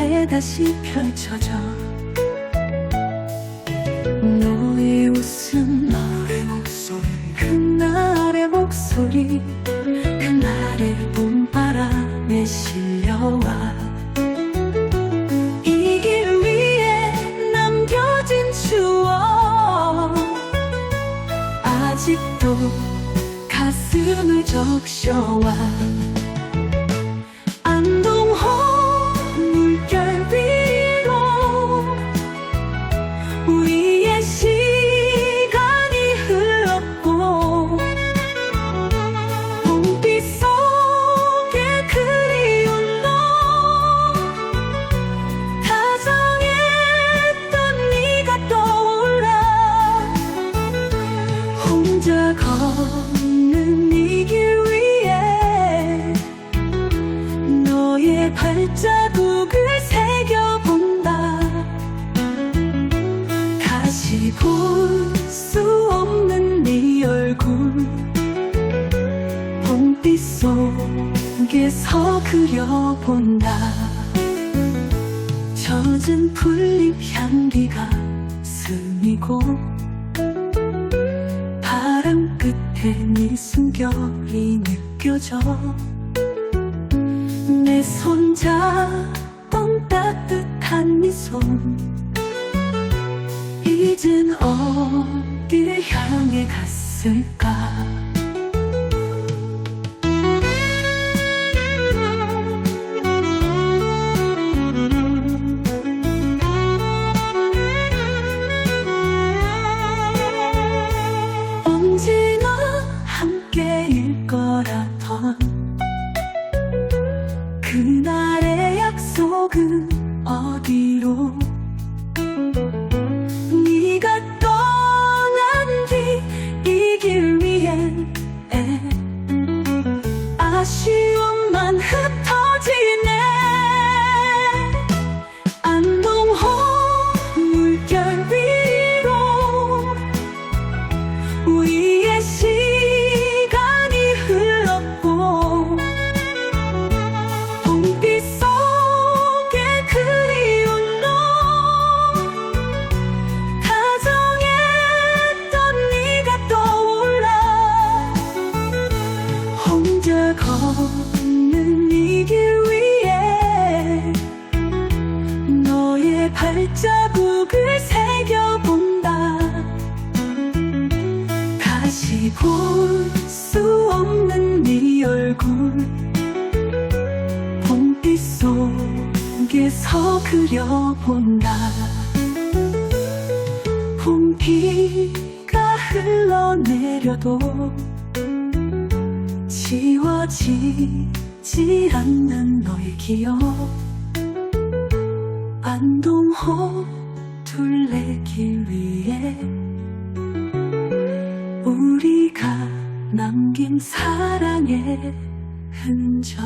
앞에 다시 펼쳐져. 너의 웃음 너의 목소리. 그날의 목소리 그날의 봄바람에 실려와. 이 길 위에 남겨진 추억 아직도 가슴을 적셔와 발자국을 새겨본다. 다시 볼 수 없는 네 얼굴. 봄빛 속에서 그려본다. 젖은 풀잎 향기가 스미고 바람 끝에 네 숨결이 느껴져 내 손잡던 따뜻한 네손 이젠 어딜 향해 갔을까 그날의 약속은 어디로? 네가 떠난 뒤 이 길 위엔 아쉬움만 흩어지네. 안동호 물결 위로 우리 발자국을 새겨본다. 다시 볼 수 없는 네 얼굴. 봄빛 속에서 그려본다. 봄비가 흘러내려도 지워지지 않는 너의 기억. 안동호 둘레길 위에 우리가 남긴 사랑의 흔적